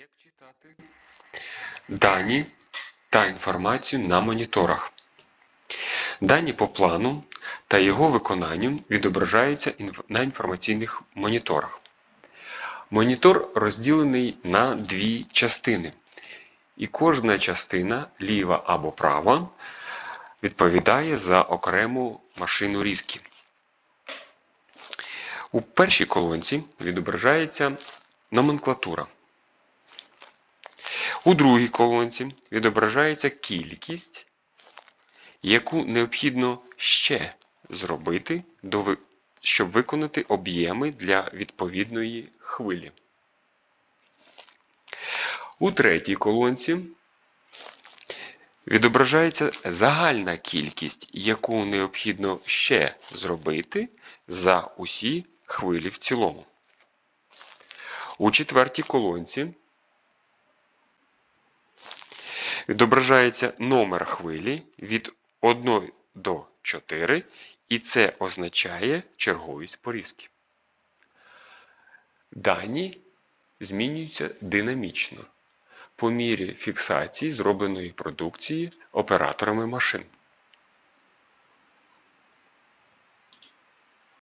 Як читати дані та інформацію на моніторах? Дані по плану та його виконанню відображаються на інформаційних моніторах. Монітор розділений на дві частини, і кожна частина, ліва або права, відповідає за окрему машину різки. У першій колонці відображається номенклатура. У другій колонці відображається кількість, яку необхідно ще зробити, щоб виконати об'єми для відповідної хвилі. У третій колонці відображається загальна кількість, яку необхідно ще зробити за усі хвилі в цілому. У четвертій колонці відображається номер хвилі від 1 до 4, і це означає черговість порізки. Дані змінюються динамічно по мірі фіксації зробленої продукції операторами машин.